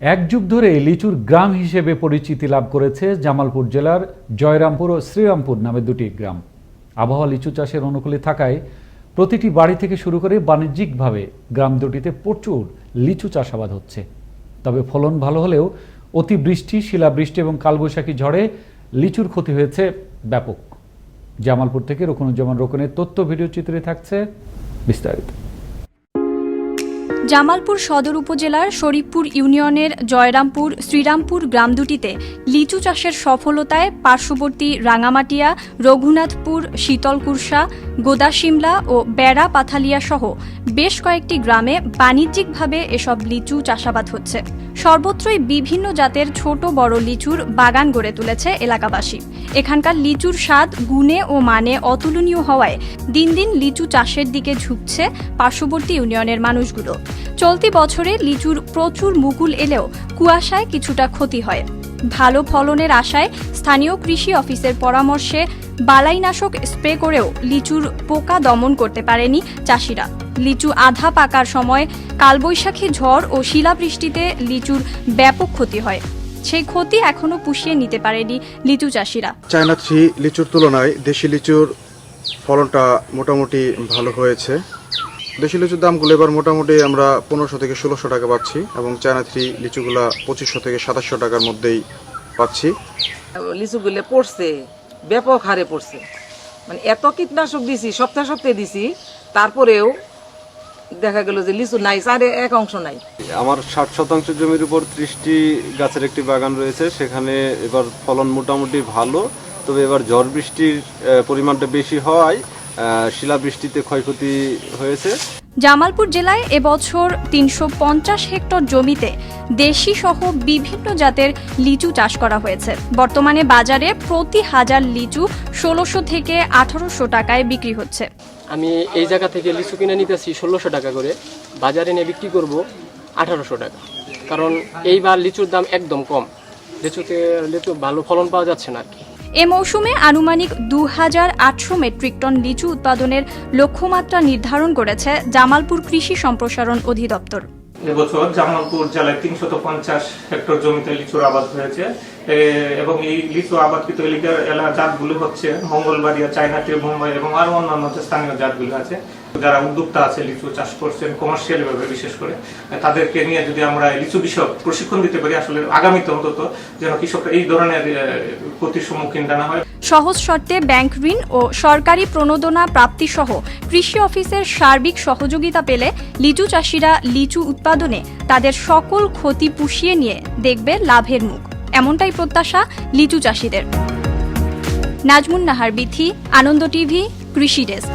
এক যুগ ধরে লিচুর গ্রাম হিসেবে পরিচিতি লাভ করেছে জামালপুর জেলার জয়রামপুর ও শ্রীরামপুর নামে দুটি গ্রাম। আবহাওয়া লিচু চাষের অনুকূলে থাকায় প্রতিটি বাড়ি থেকে শুরু করে বাণিজ্যিকভাবে গ্রাম দুটিতে প্রচুর লিচু চাষাবাদ হচ্ছে। তবে ফলন ভালো হলেও অতিবৃষ্টি, শিলাবৃষ্টি এবং কালবৈশাখী ঝড়ে লিচুর ক্ষতি হয়েছে ব্যাপক। জামালপুর থেকে রকুনুজ্জামান রোকনের তথ্য ভিডিও চিত্রে থাকছে বিস্তারিত। জামালপুর সদর উপজেলার শরীফপুর ইউনিয়নের জয়রামপুর শ্রীরামপুর গ্রাম দুটিতে লিচু চাষের সফলতায় পার্শ্ববর্তী রাঙামাটিয়া, রঘুনাথপুর, শীতলকুরসা গোদাশিমলা ও বেড়া পাথালিয়া সহ বেশ কয়েকটি গ্রামে বাণিজ্যিকভাবে এসব লিচু চাষাবাদ হচ্ছে। সর্বত্রই বিভিন্ন জাতের ছোট বড় লিচুর বাগান গড়ে তুলেছে এলাকাবাসী। এখানকার লিচুর স্বাদ, গুণে ও মানে অতুলনীয় হওয়ায় দিন দিন লিচু চাষের দিকে ঝুঁকছে পার্শ্ববর্তী ইউনিয়নের মানুষগুলো। চলতি বছরে লিচুর প্রচুর মুকুল এলেও কুয়াশায় কিছুটা ক্ষতি হয়। ভালো ফলনের আশায় স্থানীয় কৃষি অফিসের পরামর্শে বালাইনাশক স্প্রে করেও লিচুর পোকা দমন করতে পারেনি চাষিরা। লিচু আধা পাকার সময় কালবৈশাখী ঝড় ও শিলাবৃষ্টিতে লিচুর ব্যাপক ক্ষতি হয়। সেই ক্ষতি এখনও পুষিয়ে নিতে পারেনি লিচু চাষিরা। চায়না থ্রি লিচুর তুলনায় দেশি লিচুর ফলনটা মোটামুটি ভালো হয়েছে। দেশি লিচুর দামগুলো এবার মোটামুটি আমরা পনেরোশো থেকে ষোলোশো টাকা পাচ্ছি এবং চায়না থ্রি লিচুগুলো পঁচিশশো থেকে সাতাশশো টাকার মধ্যেই পাচ্ছি। লিচুগুলো পড়ছে ব্যাপক হারে পড়ছে। মানে এত কীটনাশক দিছি সপ্তাহে সপ্তাহে দিছি তারপরেও দেখা গেল যে লিচু নাই চারে এক অংশ নাই। আমার ষাট শতাংশ জমির উপর ত্রিশটি গাছের একটি বাগান রয়েছে সেখানে এবার ফলন মোটামুটি ভালো তবে এবার ঝড় বৃষ্টির পরিমাণটা বেশি হওয়ায় শিলাবৃষ্টিতে ক্ষয়ক্ষতি হয়েছে। জামালপুর জেলায় এবছর তিনশো পঞ্চাশ হেক্টর জমিতে দেশি সহ বিভিন্ন জাতের লিচু চাষ করা হয়েছে। বর্তমানে বাজারে প্রতি হাজার লিচু ষোলোশো থেকে আঠারোশো টাকায় বিক্রি হচ্ছে। আমি এই জায়গা থেকে লিচু কিনে নিতেছি ষোলোশো টাকা করে। বাজারে নিয়ে বিক্রি করব আঠারোশো টাকা। কারণ এইবার লিচুর দাম একদম কম। লিচুতে লিচু ভালো ফলন পাওয়া যাচ্ছে না আর কি। এ মৌসুমে আনুমানিক দু হাজার আটশো মেট্রিক টন লিচু উৎপাদনের লক্ষ্যমাত্রা নির্ধারণ করেছে জামালপুর কৃষি সম্প্রসারণ অধিদপ্তর। এবছর জামালপুর জেলায় তিনশত পঞ্চাশ হেক্টর জমিতে লিচুর আবাদ হয়েছে। এবং এই লিচু আবাদকৃত এলাকার এলাকা জাতগুলো হচ্ছে মঙ্গলবাড়িয়া চায়নাটি মুম্বাই এবং আরও অন্যান্য যে স্থানীয় জাতগুলো আছে, যারা উদ্যোক্তা আছে, লিচু চাষ করছেন কমার্শিয়াল ভাবে বিশেষ করে, তাদেরকে নিয়ে যদি আমরা লিচু বিষয়ক প্রশিক্ষণ দিতে পারি, আসলে আগামীতে অন্তত যেন কৃষকরা এই ধরনের ক্ষতির সম্মুখীন না হয়। সহজ শর্তে ব্যাংক ঋণ ও সরকারি প্রণোদনা প্রাপ্তি সহ কৃষি অফিসের সার্বিক সহযোগিতা পেলে লিচু চাষিরা লিচু উৎপাদনে তাদের সকল ক্ষতি পুষিয়ে নিয়ে দেখবে লাভের মুখ। এমনটাই প্রত্যাশা লিচু চাষিদের। নাজমুন নাহার বিথি আনন্দ টিভি কৃষি ডেস্ক।